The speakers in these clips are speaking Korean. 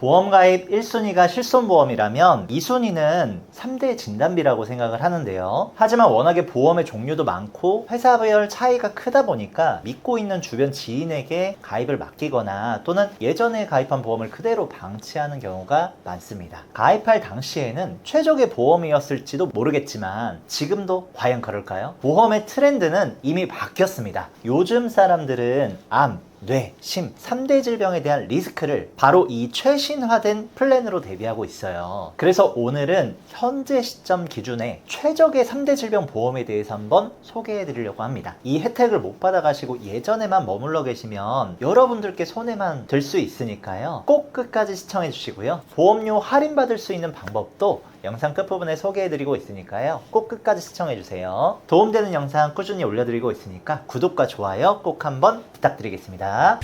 보험 가입 1순위가 실손보험이라면 2순위는 3대 진단비라고 생각을 하는데요. 하지만 워낙에 보험의 종류도 많고 회사별 차이가 크다 보니까 믿고 있는 주변 지인에게 가입을 맡기거나 또는 예전에 가입한 보험을 그대로 방치하는 경우가 많습니다. 가입할 당시에는 최적의 보험이었을지도 모르겠지만 지금도 과연 그럴까요? 보험의 트렌드는 이미 바뀌었습니다. 요즘 사람들은 암, 뇌, 심, 3대 질병에 대한 리스크를 바로 이 최신화된 플랜으로 대비하고 있어요. 그래서 오늘은 현재 시점 기준에 최적의 3대 질병 보험에 대해서 한번 소개해 드리려고 합니다. 이 혜택을 못 받아가시고 예전에만 머물러 계시면 여러분들께 손해만 들 수 있으니까요. 꼭 끝까지 시청해 주시고요. 보험료 할인받을 수 있는 방법도 영상 끝부분에 소개해드리고 있으니까요. 꼭 끝까지 시청해주세요. 도움되는 영상 꾸준히 올려드리고 있으니까 구독과 좋아요 꼭 한번 부탁드리겠습니다.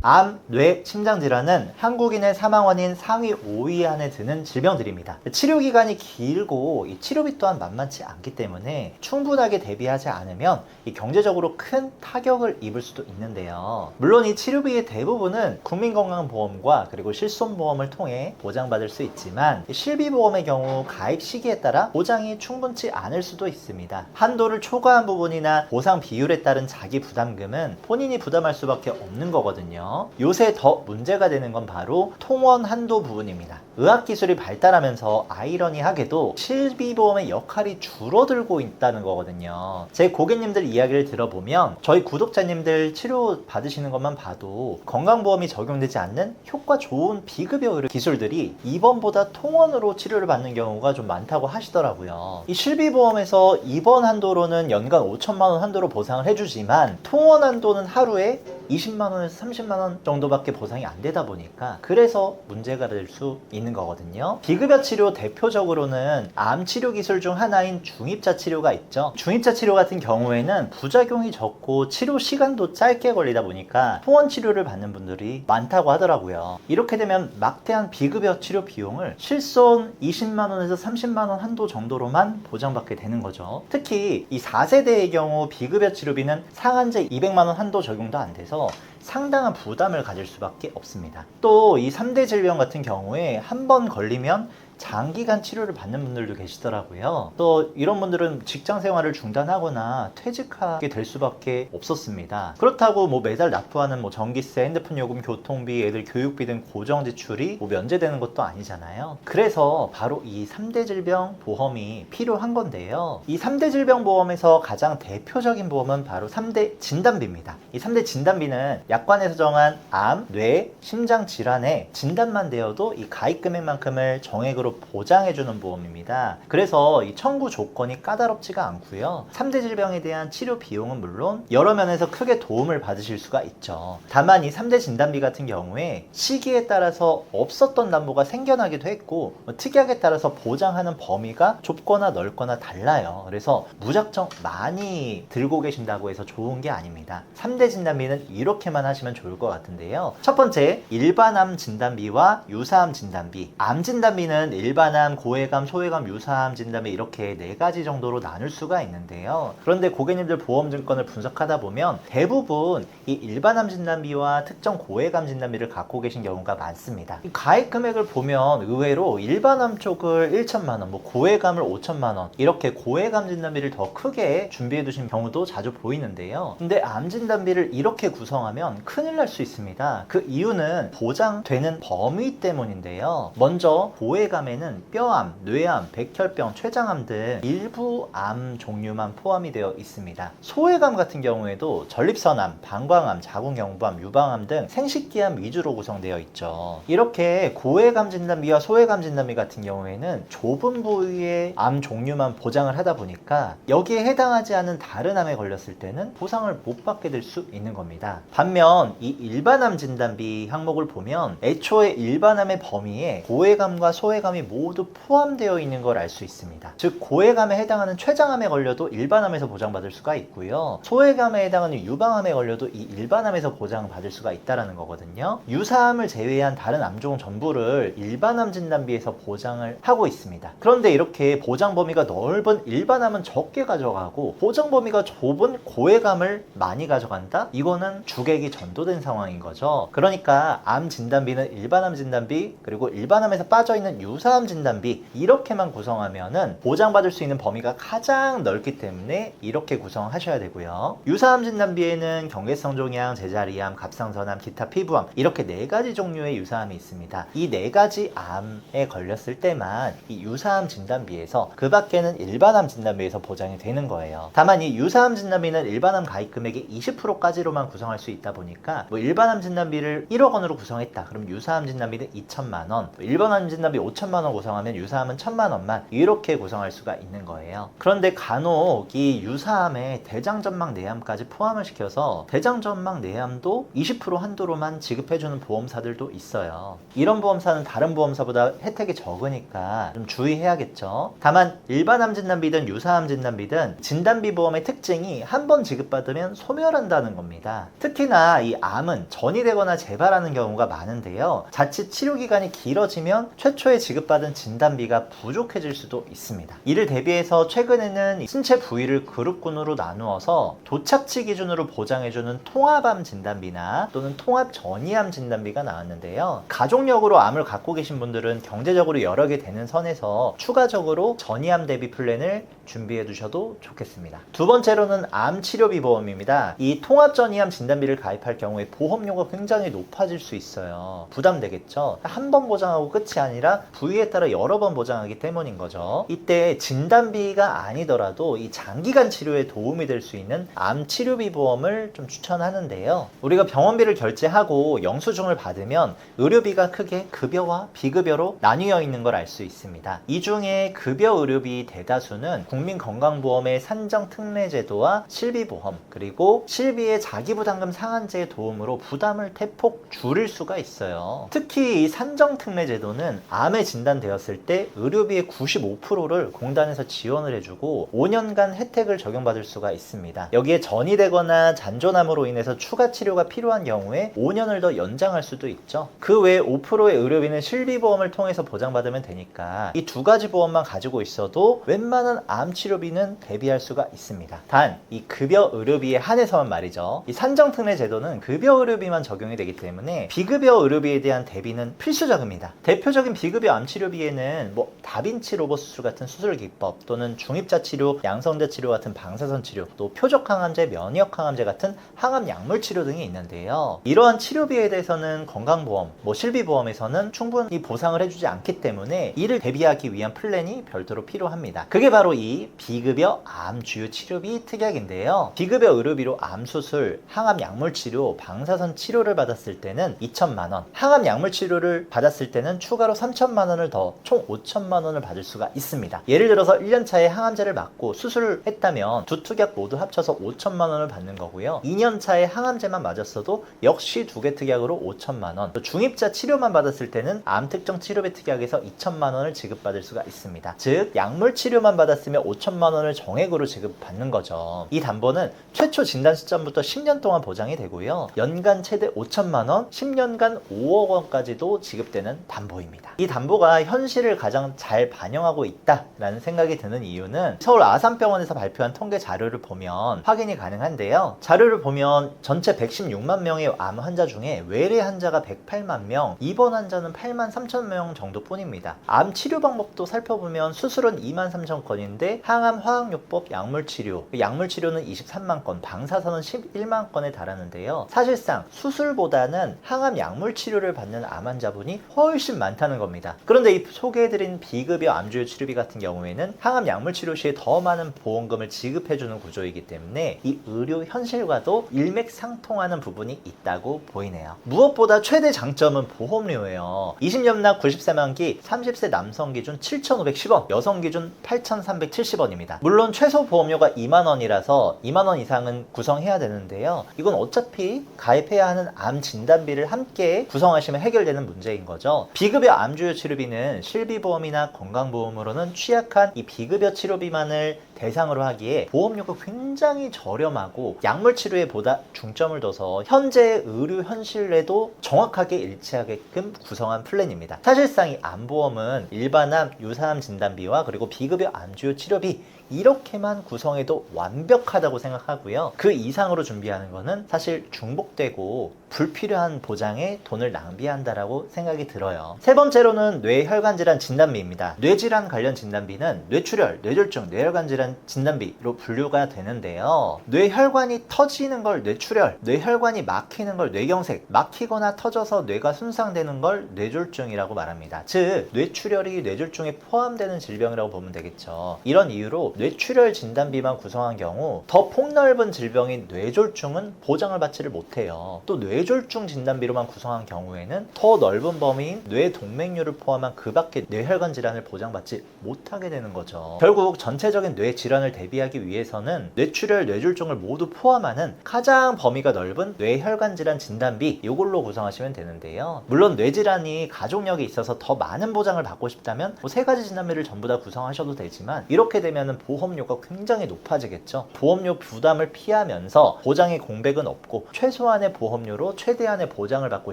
암, 뇌, 심장 질환은 한국인의 사망 원인 상위 5위 안에 드는 질병들입니다. 치료 기간이 길고 이 치료비 또한 만만치 않기 때문에 충분하게 대비하지 않으면 이 경제적으로 큰 타격을 입을 수도 있는데요. 물론 이 치료비의 대부분은 국민건강보험과 그리고 실손보험을 통해 보장받을 수 있지만 이 실비보험의 경우 가입 시기에 따라 보장이 충분치 않을 수도 있습니다. 한도를 초과한 부분이나 보상 비율에 따른 자기 부담금은 본인이 부담할 수밖에 없는 거거든요. 요새 더 문제가 되는 건 바로 통원 한도 부분입니다. 의학 기술이 발달하면서 아이러니하게도 실비보험의 역할이 줄어들고 있다는 거거든요. 제 고객님들 이야기를 들어보면 저희 구독자님들 치료 받으시는 것만 봐도 건강보험이 적용되지 않는 효과 좋은 비급여 기술들이 입원보다 통원으로 치료를 받는 경우가 좀 많다고 하시더라고요. 이 실비보험에서 입원 한도로는 연간 5천만 원 한도로 보상을 해주지만 통원 한도는 하루에 20만 원에서 30만 원 정도밖에 보상이 안 되다 보니까 그래서 문제가 될 수 있는 거거든요. 비급여 치료 대표적으로는 암 치료 기술 중 하나인 중입자 치료가 있죠. 중입자 치료 같은 경우에는 부작용이 적고 치료 시간도 짧게 걸리다 보니까 통원 치료를 받는 분들이 많다고 하더라고요. 이렇게 되면 막대한 비급여 치료 비용을 실손 20만 원에서 30만 원 한도 정도로만 보장받게 되는 거죠. 특히 이 4세대의 경우 비급여 치료비는 상한제 200만 원 한도 적용도 안 돼서 상당한 부담을 가질 수밖에 없습니다. 또 이 3대 질병 같은 경우에 한 번 걸리면 장기간 치료를 받는 분들도 계시더라고요. 또 이런 분들은 직장 생활을 중단하거나 퇴직하게 될 수밖에 없었습니다. 그렇다고 뭐 매달 납부하는 뭐 전기세, 핸드폰 요금, 교통비, 애들 교육비 등 고정 지출이 뭐 면제되는 것도 아니잖아요. 그래서 바로 이 3대 질병 보험이 필요한 건데요. 이 3대 질병 보험에서 가장 대표적인 보험은 바로 3대 진단비입니다. 이 3대 진단비는 약관에서 정한 암, 뇌, 심장 질환의 진단만 되어도 이 가입 금액만큼을 정액으로 보장해주는 보험입니다. 그래서 이 청구 조건이 까다롭지가 않고요. 3대 질병에 대한 치료 비용은 물론 여러 면에서 크게 도움을 받으실 수가 있죠. 다만 이 3대 진단비 같은 경우에 시기에 따라서 없었던 담보가 생겨나기도 했고 뭐 특약에 따라서 보장하는 범위가 좁거나 넓거나 달라요. 그래서 무작정 많이 들고 계신다고 해서 좋은 게 아닙니다. 3대 진단비는 이렇게만 하시면 좋을 것 같은데요. 첫 번째, 일반암 진단비와 유사암 진단비. 암 진단비는 일반암, 고해감, 소해감, 유사암 진단비 이렇게 네 가지 정도로 나눌 수가 있는데요. 그런데 고객님들 보험 증권을 분석하다 보면 대부분 이 일반암 진단비와 특정 고해감 진단비를 갖고 계신 경우가 많습니다. 이 가입 금액을 보면 의외로 일반암 쪽을 1천만 원, 뭐 고해감을 5천만 원 이렇게 고해감 진단비를 더 크게 준비해 두신 경우도 자주 보이는데요. 근데 암 진단비를 이렇게 구성하면 큰일 날 수 있습니다. 그 이유는 보장되는 범위 때문인데요. 먼저 고해감 에는 뼈암, 뇌암, 백혈병, 췌장암 등 일부 암 종류만 포함이 되어 있습니다. 소해감 같은 경우에도 전립선암, 방광암, 자궁경부암, 유방암 등 생식기암 위주로 구성되어 있죠. 이렇게 고해감 진단비와 소해감 진단비 같은 경우에는 좁은 부위의 암 종류만 보장을 하다 보니까 여기에 해당하지 않은 다른 암에 걸렸을 때는 보상을 못 받게 될 수 있는 겁니다. 반면 이 일반암 진단비 항목을 보면 애초에 일반암의 범위에 고해감과 소해감이 보험이 모두 포함되어 있는 걸 알 수 있습니다. 즉 고해감에 해당하는 췌장암에 걸려도 일반암에서 보장받을 수가 있고요. 소해감에 해당하는 유방암에 걸려도 이 일반암에서 보장받을 수가 있다라는 거거든요. 유사암을 제외한 다른 암종 전부를 일반암 진단비에서 보장을 하고 있습니다. 그런데 이렇게 보장 범위가 넓은 일반암은 적게 가져가고 보장 범위가 좁은 고해감을 많이 가져간다? 이거는 주객이 전도된 상황인 거죠. 그러니까 암 진단비는 일반암 진단비 그리고 일반암에서 빠져 있는 유사 암 진단비 이렇게만 구성하면은 보장받을 수 있는 범위가 가장 넓기 때문에 이렇게 구성하셔야 되고요. 유사암 진단비에는 경계성 종양, 제자리암, 갑상선암, 기타 피부암 이렇게 네 가지 종류의 유사암이 있습니다. 이 네 가지 암에 걸렸을 때만 이 유사암 진단비에서 그 밖에는 일반암 진단비에서 보장이 되는 거예요. 다만 이 유사암 진단비는 일반암 가입 금액의 20%까지로만 구성할 수 있다 보니까 뭐 일반암 진단비를 1억 원으로 구성했다. 그럼 유사암 진단비는 2천만 원, 뭐 일반암 진단비 5천만 원 구성하면 유사암은 1천만 원만 이렇게 구성할 수가 있는 거예요. 그런데 간혹 이 유사암에 대장전막 내암까지 포함을 시켜서 대장전막 내암도 20% 한도로만 지급해주는 보험사들도 있어요. 이런 보험사는 다른 보험사보다 혜택이 적으니까 좀 주의해야겠죠. 다만 일반 암 진단비든 유사암 진단비든 진단비 보험의 특징이 한 번 지급받으면 소멸한다는 겁니다. 특히나 이 암은 전이 되거나 재발하는 경우가 많은데요. 자칫 치료 기간이 길어지면 최초에 지급 받은 진단비가 부족해질 수도 있습니다. 이를 대비해서 최근에는 신체 부위를 그룹군으로 나누어서 도착지 기준으로 보장해주는 통합암 진단비나 또는 통합 전이암 진단비가 나왔는데요. 가족력으로 암을 갖고 계신 분들은 경제적으로 여러 개 되는 선에서 추가적으로 전이암 대비 플랜을 준비해 두셔도 좋겠습니다. 두 번째로는 암 치료비 보험입니다. 이 통합 전이암 진단비를 가입할 경우에 보험료가 굉장히 높아질 수 있어요. 부담되겠죠? 한 번 보장하고 끝이 아니라 부위 에 따라 여러 번 보장하기 때문인 거죠. 이때 진단비가 아니더라도 이 장기간 치료에 도움이 될 수 있는 암 치료비 보험을 좀 추천하는데요. 우리가 병원비를 결제하고 영수증을 받으면 의료비가 크게 급여와 비급여로 나뉘어 있는 걸 알 수 있습니다. 이 중에 급여 의료비 대다수는 국민건강보험의 산정특례제도와 실비보험 그리고 실비의 자기부담금 상한제의 도움으로 부담을 대폭 줄일 수가 있어요. 특히 이 산정특례제도는 암에 진 단되었을 때 의료비의 95%를 공단에서 지원을 해주고 5년간 혜택을 적용받을 수가 있습니다. 여기에 전이 되거나 잔존암으로 인해서 추가 치료가 필요한 경우에 5년을 더 연장할 수도 있죠. 그 외에 5%의 의료비는 실비보험을 통해서 보장받으면 되니까 이 두 가지 보험만 가지고 있어도 웬만한 암 치료비는 대비할 수가 있습니다. 단 이 급여 의료비에 한해서만 말이죠. 이 산정특례 제도는 급여 의료비만 적용이 되기 때문에 비급여 의료비에 대한 대비는 필수적입니다. 대표적인 비급여 암 치료비에는 뭐 다빈치 로봇 수술 같은 수술 기법 또는 중입자 치료, 양성자 치료 같은 방사선 치료, 또 표적 항암제, 면역 항암제 같은 항암 약물 치료 등이 있는데요. 이러한 치료비에 대해서는 건강보험, 뭐 실비보험에서는 충분히 보상을 해주지 않기 때문에 이를 대비하기 위한 플랜이 별도로 필요합니다. 그게 바로 이 비급여 암 주요 치료비 특약인데요. 비급여 의료비로 암 수술, 항암 약물 치료, 방사선 치료를 받았을 때는 2천만 원, 항암 약물 치료를 받았을 때는 추가로 3천만 원을 더 총 5천만 원을 받을 수가 있습니다. 예를 들어서 1년 차에 항암제를 맞고 수술을 했다면 두 특약 모두 합쳐서 5천만 원을 받는 거고요. 2년 차에 항암제만 맞았어도 역시 두 개 특약으로 5천만 원. 또 중입자 치료만 받았을 때는 암 특정 치료비 특약에서 2천만 원을 지급받을 수가 있습니다. 즉 약물 치료만 받았으면 5천만 원을 정액으로 지급받는 거죠. 이 담보는 최초 진단 시점부터 10년 동안 보장이 되고요. 연간 최대 5천만 원, 10년간 5억 원까지도 지급되는 담보입니다. 이 담보가 현실을 가장 잘 반영하고 있다라는 생각이 드는 이유는 서울 아산병원에서 발표한 통계 자료를 보면 확인이 가능한데요. 자료를 보면 전체 116만 명의 암 환자 중에 외래 환자가 108만 명, 입원 환자는 8만 3천 명 정도뿐입니다. 암 치료 방법도 살펴보면 수술은 2만 3천 건인데 항암 화학요법 약물 치료, 약물 치료는 23만 건, 방사선은 11만 건에 달하는데요. 사실상 수술보다는 항암 약물 치료를 받는 암 환자분이 훨씬 많다는 겁니다. 데 이 소개해드린 비급여 암주요 치료비 같은 경우에는 항암 약물 치료 시에 더 많은 보험금을 지급해주는 구조이기 때문에 이 의료 현실과도 일맥상통하는 부분이 있다고 보이네요. 무엇보다 최대 장점은 보험료예요. 20년 납 90세 만기 30세 남성 기준 7,510원, 여성 기준 8,370원입니다. 물론 최소 보험료가 2만 원이라서 2만 원 이상은 구성해야 되는데요. 이건 어차피 가입해야 하는 암 진단비를 함께 구성하시면 해결되는 문제인 거죠. 비급여 암주요 치료비 치료비는 실비보험이나 건강보험으로는 취약한 이 비급여 치료비만을 대상으로 하기에 보험료가 굉장히 저렴하고 약물 치료에 보다 중점을 둬서 현재의 의료 현실에도 정확하게 일치하게끔 구성한 플랜입니다. 사실상 이 암보험은 일반암, 유사암 진단비와 그리고 비급여 암주요 치료비 이렇게만 구성해도 완벽하다고 생각하고요. 그 이상으로 준비하는 거는 사실 중복되고 불필요한 보장에 돈을 낭비한다라고 생각이 들어요. 세 번째로는 뇌혈관 질환 진단비입니다. 뇌질환 관련 진단비는 뇌출혈, 뇌졸중, 뇌혈관 질환 진단비로 분류가 되는데요. 뇌혈관이 터지는 걸 뇌출혈, 뇌혈관이 막히는 걸 뇌경색, 막히거나 터져서 뇌가 손상되는 걸 뇌졸중이라고 말합니다. 즉, 뇌출혈이 뇌졸중에 포함되는 질병이라고 보면 되겠죠. 이런 이유로 뇌출혈 진단비만 구성한 경우 더 폭넓은 질병인 뇌졸중은 보장을 받지를 못해요. 또 뇌졸중 진단비로만 구성한 경우에는 더 넓은 범위인 뇌동맥류를 포함 한 그 밖의 뇌혈관 질환을 보장받지 못하게 되는 거죠. 결국 전체적인 뇌 질환을 대비하기 위해서는 뇌출혈, 뇌졸중을 모두 포함하는 가장 범위가 넓은 뇌혈관 질환 진단비 이걸로 구성하시면 되는데요. 물론 뇌질환이 가족력이 있어서 더 많은 보장을 받고 싶다면 뭐 세 가지 진단비를 전부 다 구성하셔도 되지만 이렇게 되면은 보험료가 굉장히 높아지겠죠. 보험료 부담을 피하면서 보장의 공백은 없고 최소한의 보험료로 최대한의 보장을 받고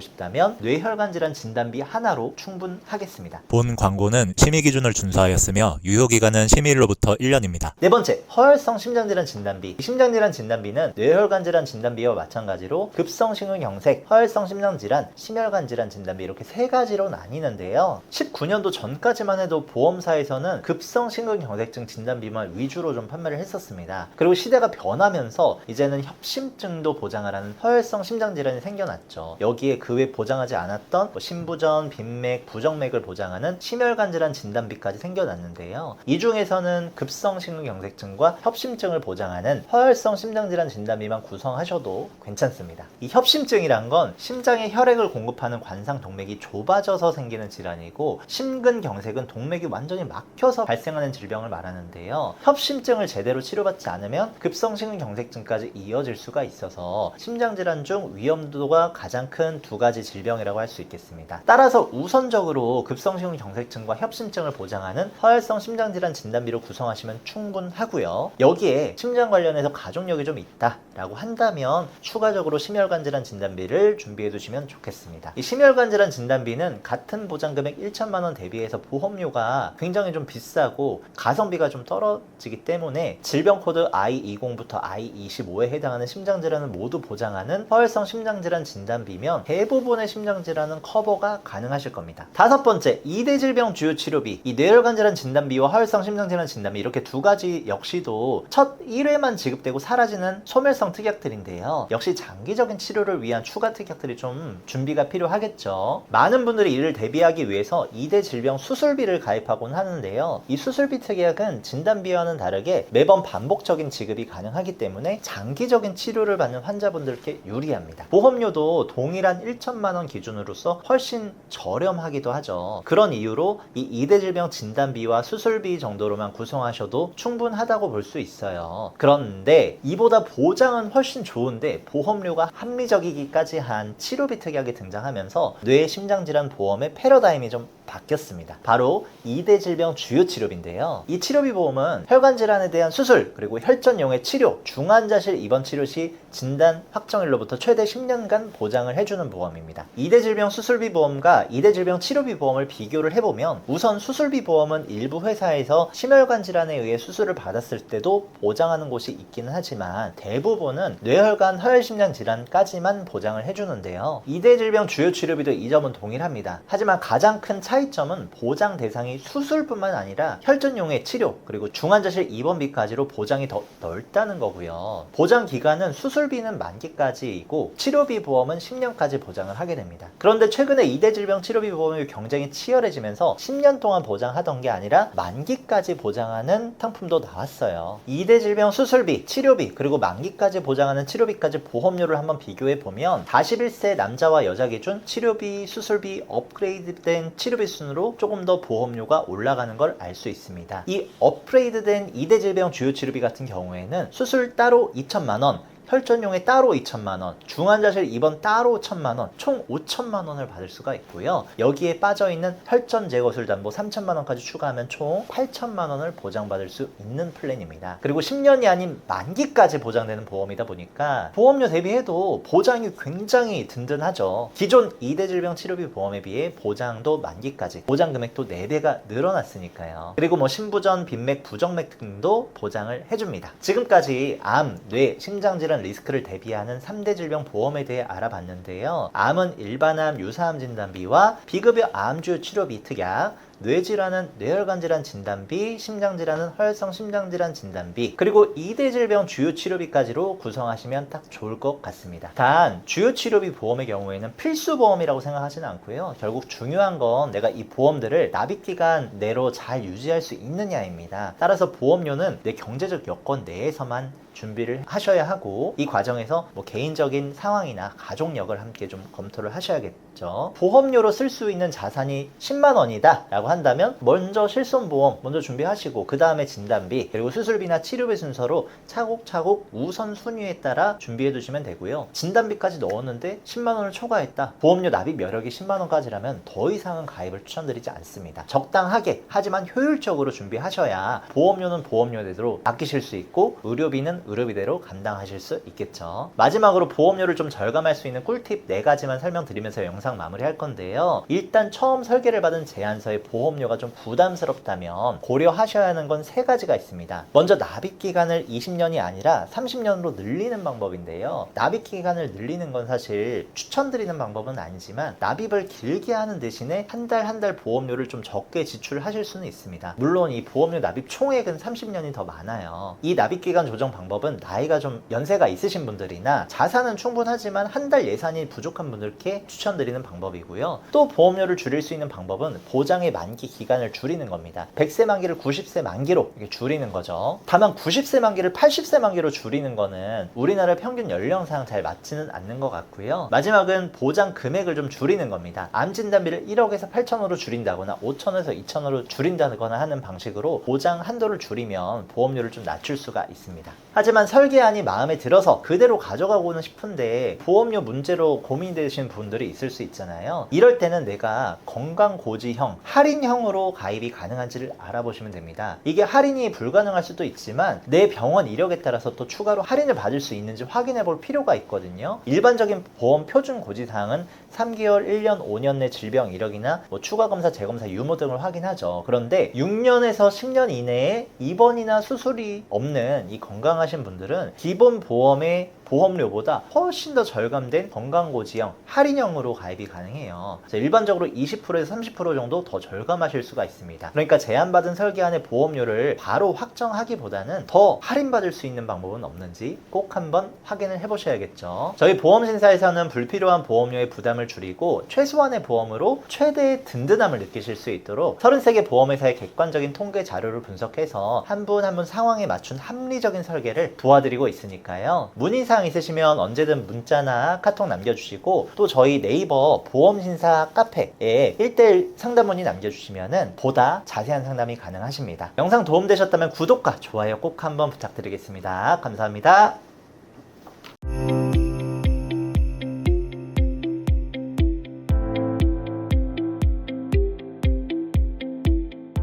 싶다면 뇌혈관 질환 진단비 하나로 충분하겠습니다. 본 광고는 심의 기준을 준수하였으며 유효 기간은 심의일로부터 1년입니다. 네 번째, 허혈성 심장질환 진단비. 이 심장질환 진단비는 뇌혈관 질환 진단비와 마찬가지로 급성 심근경색, 허혈성 심장질환, 심혈관 질환 진단비 이렇게 세 가지로 나뉘는데요. 19년도 전까지만 해도 보험사에서는 급성 심근경색증 진단비만 위주로 좀 판매를 했었습니다. 그리고 시대가 변하면서 이제는 협심증도 보장을 하는 허혈성 심장질환이 생겨났죠. 여기에 그 외 보장하지 않았던 뭐 심부전, 빈맥, 부정맥을 보장하는 심혈관 질환 진단비까지 생겨났는데요. 이 중에서는 급성 심근경색증과 협심증을 보장하는 허혈성 심장질환 진단비만 구성하셔도 괜찮습니다. 이 협심증이란 건 심장에 혈액을 공급하는 관상 동맥이 좁아져서 생기는 질환이고 심근경색은 동맥이 완전히 막혀서 발생하는 질병을 말하는데요. 협심증을 제대로 치료받지 않으면 급성 심근경색증까지 이어질 수가 있어서 심장질환 중 위험도가 가장 큰 두 가지 질병이라고 할 수 있겠습니다. 따라서 우선적으로 급성 심근경색증과 협심증을 보장하는 허혈성 심장질환 진단비로 구성하시면 충분하고요. 여기에 심장 관련해서 가족력이 좀 있다라고 한다면 추가적으로 심혈관 질환 진단비를 준비해 두시면 좋겠습니다. 이 심혈관 질환 진단비는 같은 보장 금액 1천만 원 대비해서 보험료가 굉장히 좀 비싸고 가성비가 좀 떨어지기 때문에 질병 코드 I20부터 I25에 해당하는 심장 질환을 모두 보장하는 허혈성 심장 질환 진단비면 대부분의 심장 질환은 커버가 가능하실 겁니다. 다섯 번째, 2대 질병 주요 치료비. 이 뇌혈관 질환 진단비와 허혈성 심장 질환 진단비 이렇게 두 가지 역시도 첫 1회만 지급되고 사라지는 소멸성 특약들인데요. 역시 장기적인 치료를 위한 추가 특약들이 좀 준비가 필요하겠죠. 많은 분들이 이를 대비하기 위해서 2대 질병 수술비를 가입하곤 하는데요. 이 수술비 특약은 진단비와는 다르게 매번 반복적인 지급이 가능하기 때문에 장기적인 치료를 받는 환자분들께 유리합니다. 보험료도 동일한 1천만 원 기준으로서 훨씬 저렴하기도 하죠. 그런 이유로 이 2대 질병 진단비와 수술비 정도로만 구성하셔도 충분하다고 볼 수 있어요. 그런데 이보다 보장은 훨씬 좋은데 보험료가 합리적이기까지 한 치료비 특약이 등장하면서 뇌 심장 질환 보험의 패러다임이 좀 바뀌었습니다. 바로 2대 질병 주요 치료비인데요. 이 치료비 보험은 혈관 질환에 대한 수술, 그리고 혈전용의 치료, 중환자실 입원 치료 시 진단 확정일로부터 최대 10년간 보장을 해주는 보험입니다. 2대 질병 수술비 보험과 2대 질병 치료비 보험을 비교를 해보면 우선 수술비 보험은 일부 회사에서 심혈관 질환에 의해 수술을 받았을 때도 보장하는 곳이 있기는 하지만 대부분은 뇌혈관 허혈심장 질환까지만 보장을 해주는데요. 2대 질병 주요 치료비도 이 점은 동일합니다. 하지만 가장 큰 차이점은 보장 대상이 수술뿐만 아니라 혈전용의 치료 그리고 중환자실 입원비까지로 보장이 더 넓다는 거고요. 보장 기간은 수술비는 만기까지이고 치료비 보험은 10년까지 보장을 하게 됩니다. 그런데 최근에 2대 질병 치료비 보험의 경쟁이 치열해지면서 10년 동안 보장하던 게 아니라 만기까지 보장하는 상품도 나왔어요. 2대 질병 수술비, 치료비 그리고 만기까지 보장하는 치료비까지 보험료를 한번 비교해 보면 41세 남자와 여자 기준 치료비, 수술비 업그레이드된 치료비 순으로 조금 더 보험료가 올라가는 걸 알 수 있습니다. 이 업그레이드된 2대 질병 주요 치료비 같은 경우에는 수술 따로 2천만 원, 혈전용에 따로 2천만 원, 중환자실 입원 따로 1천만 원, 총 5천만 원을 받을 수가 있고요. 여기에 빠져 있는 혈전 제거술 담보 3천만 원까지 추가하면 총 8천만 원을 보장받을 수 있는 플랜입니다. 그리고 10년이 아닌 만기까지 보장되는 보험이다 보니까 보험료 대비해도 보장이 굉장히 든든하죠. 기존 2대 질병 치료비 보험에 비해 보장도 만기까지, 보장 금액도 4배가 늘어났으니까요. 그리고 뭐 신부전, 빈맥, 부정맥 등도 보장을 해줍니다. 지금까지 암, 뇌, 심장질환 리스크를 대비하는 3대 질병 보험에 대해 알아봤는데요. 암은 일반암, 유사암 진단비와 비급여 암주 치료비 특약, 뇌질환은 뇌혈관 질환 진단비, 심장질환은 허혈성 심장질환 진단비, 그리고 2대 질병 주요 치료비까지로 구성하시면 딱 좋을 것 같습니다. 단 주요 치료비 보험의 경우에는 필수 보험이라고 생각하지는 않고요. 결국 중요한 건 내가 이 보험들을 납입 기간 내로 잘 유지할 수 있느냐입니다. 따라서 보험료는 내 경제적 여건 내에서만 준비를 하셔야 하고 이 과정에서 뭐 개인적인 상황이나 가족력을 함께 좀 검토를 하셔야겠죠. 보험료로 쓸 수 있는 자산이 10만 원이다 라고 한다면 먼저 실손보험 먼저 준비하시고 그 다음에 진단비 그리고 수술비나 치료비 순서로 차곡차곡 우선 순위에 따라 준비해 두시면 되고요. 진단비까지 넣었는데 10만 원을 초과했다. 보험료 납입 여력이 10만 원까지라면 더 이상은 가입을 추천드리지 않습니다. 적당하게 하지만 효율적으로 준비하셔야 보험료는 보험료대로 아끼실 수 있고 의료비는 의료비대로 감당하실 수 있겠죠. 마지막으로 보험료를 좀 절감할 수 있는 꿀팁 4가지만 설명드리면서 영상 마무리할 건데요. 일단 처음 설계를 받은 제안서의 보험 료가 좀 부담스럽다면 고려하셔야 하는 건 3가지가 있습니다. 먼저 납입 기간을 20년이 아니라 30년으로 늘리는 방법인데요. 납입 기간을 늘리는 건 사실 추천드리는 방법은 아니지만 납입을 길게 하는 대신에 한달 한 달 보험료를 좀 적게 지출하실 수는 있습니다. 물론 이 보험료 납입 총액은 30년이 더 많아요. 이 납입 기간 조정 방법은 나이가 좀 연세가 있으신 분들이나 자산은 충분하지만 한 달 예산이 부족한 분들께 추천드리는 방법이고요. 또 보험료를 줄일 수 있는 방법은 보장의 만기 기간을 줄이는 겁니다. 100세 만기를 90세 만기로 줄이는 거죠. 다만 90세 만기를 80세 만기로 줄이는 거는 우리나라 평균 연령상 잘 맞지는 않는 것 같고요. 마지막은 보장 금액을 좀 줄이는 겁니다. 암 진단비를 1억에서 8천으로 줄인다거나 5천에서 2천으로 줄인다거나 하는 방식으로 보장 한도를 줄이면 보험료를 좀 낮출 수가 있습니다. 하지만 설계안이 마음에 들어서 그대로 가져가고는 싶은데 보험료 문제로 고민되시는 분들이 있을 수 있잖아요. 이럴 때는 내가 건강고지형, 할인 형으로 가입이 가능한지를 알아보시면 됩니다. 이게 할인이 불가능할 수도 있지만 내 병원 이력에 따라서 또 추가로 할인을 받을 수 있는지 확인해 볼 필요가 있거든요. 일반적인 보험 표준 고지사항은 3개월, 1년, 5년 내 질병 이력이나 뭐 추가 검사, 재검사 유무 등을 확인하죠. 그런데 6년에서 10년 이내에 입원이나 수술이 없는 이 건강하신 분들은 기본 보험의 보험료보다 훨씬 더 절감된 건강고지형 할인형으로 가입이 가능해요. 일반적으로 20%에서 30% 정도 더 절감하실 수가 있습니다. 그러니까 제안받은 설계 안의 보험료를 바로 확정하기보다는 더 할인받을 수 있는 방법은 없는지 꼭 한번 확인을 해보셔야겠죠. 저희 보험신사에서는 불필요한 보험료의 부담을 줄이고 최소한의 보험으로 최대의 든든함을 느끼실 수 있도록 33개 보험회사의 객관적인 통계 자료를 분석해서 한분 한분 상황에 맞춘 합리적인 설계를 도와드리고 있으니까요. 문의사항 있으시면 언제든 문자나 카톡 남겨주시고 또 저희 네이버 보험신사 카페에 1대1 상담 문의 남겨주시면 보다 자세한 상담이 가능하십니다. 영상 도움되셨다면 구독과 좋아요 꼭 한번 부탁드리겠습니다. 감사합니다.